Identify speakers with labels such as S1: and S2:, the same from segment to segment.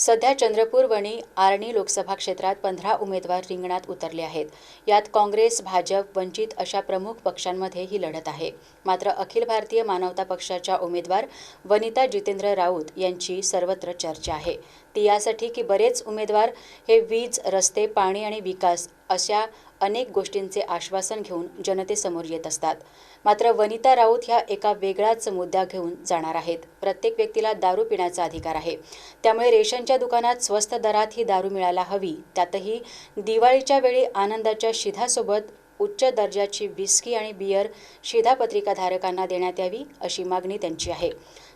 S1: सध्या चंद्रपूर वणी आर्णी लोकसभा क्षेत्रात पंधरा उमेदवार रिंगणात उतरले आहेत. यात काँग्रेस भाजप वंचित अशा प्रमुख पक्षांमध्ये ही लढत आहे. मात्र अखिल भारतीय मानवता पक्षाच्या उमेदवार वनिता जितेंद्र राऊत यांची सर्वत्र चर्चा आहे. ती यासाठी की बरेच उमेदवार हे वीज रस्ते पाणी आणि विकास अशा अनेक गोष्टींचे आश्वासन घेऊन जनतेसमोर येत असतात. मात्र वनिता राऊत ह्या एका वेगळाच मुद्दा घेऊन जाणार आहेत. प्रत्येक व्यक्तीला दारू पिण्याचा अधिकार आहे. त्यामुळे रेशनच्या दुकानात स्वस्त दरात ही दारू मिळायला हवी. त्यातही दिवाळीच्या वेळी आनंदाच्या शिधासोबत उच्च दर्जाची विस्की आणि बियर शिधापत्रिकाधारकांना देण्यात यावी अशी मागणी त्यांची आहे.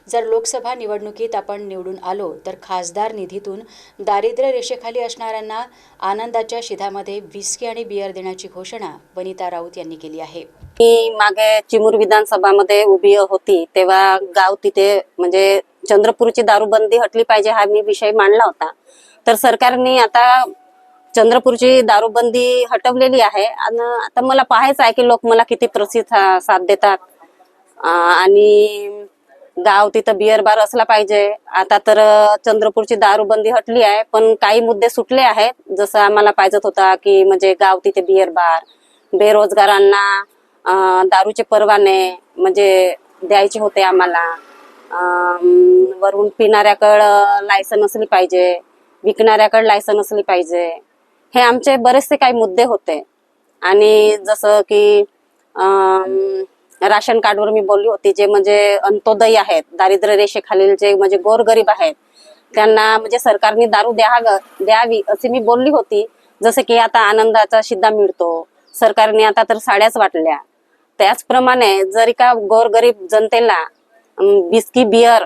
S1: जर लोकसभा निवडणुकीत आपण निवडून आलो तर खासदार निधीतून दारिद्र्य रेषेखाली असणाऱ्यांना आनंदाच्या शिधामध्ये विस्की आणि बियर देण्याची घोषणा वनिता राऊत यांनी केली आहे.
S2: मी मागे चिमूर विधानसभामध्ये उभी होती तेव्हा गाव तिथे म्हणजे चंद्रपूरची दारूबंदी हटली पाहिजे हा मी विषय मांडला होता. तर सरकारने आता चंद्रपूरची दारूबंदी हटवलेली आहे आणि आता मला पाहायचं आहे की लोक मला किती प्रसिद्ध साथ देतात. आणि गाव तिथं बिअर बार असला पाहिजे. आता तर चंद्रपूरची दारूबंदी हटली आहे पण काही मुद्दे सुटले आहेत. जसं आम्हाला पाहिजे होता की म्हणजे गाव तिथे बिअर बार बेरोजगारांना दारूचे परवाने म्हणजे द्यायचे होते आम्हाला. वरून पिणाऱ्याकडं लायसन असली पाहिजे विकणाऱ्याकडे लायसन असली पाहिजे. हे आमचे बरेचसे काही मुद्दे होते. आणि जसं की अं, राशन कार्डवर मी बोलली होती जे म्हणजे अंत्योदयी आहेत दारिद्र्य रेषेखालील जे म्हणजे गोरगरीब आहेत त्यांना म्हणजे सरकारने दारू द्या द्यावी अशी मी बोलली होती. जसं की आता आनंदाचा शिद्दा मिळतो सरकारने आता तर साड्याच वाटल्या. त्याचप्रमाणे जरी का गोरगरीब जनतेला बिस्की बियर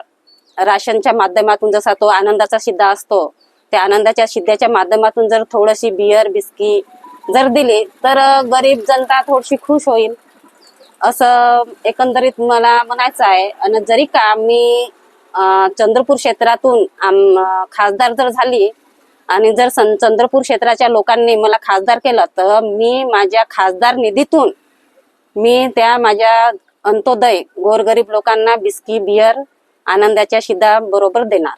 S2: राशनच्या माध्यमातून जसा तो आनंदाचा शिद्दा असतो त्या आनंदाच्या शिद्ध्याच्या माध्यमातून जर थोडीशी बियर बिस्की जर दिली तर गरीब जनता थोडीशी खुश होईल. असं एकंदरीत मला म्हणायचं आहे आणि जरी का मी चंद्रपूर क्षेत्रातून आम- खासदार जर झाली आणि जर सं- चंद्रपूर क्षेत्राच्या लोकांनी मला खासदार केलं तर मी माझ्या खासदार निधीतून मी त्या माझ्या अंत्योदय गोरगरीब लोकांना बिस्की बियर आनंदाच्या शिदा बरोबर देणार.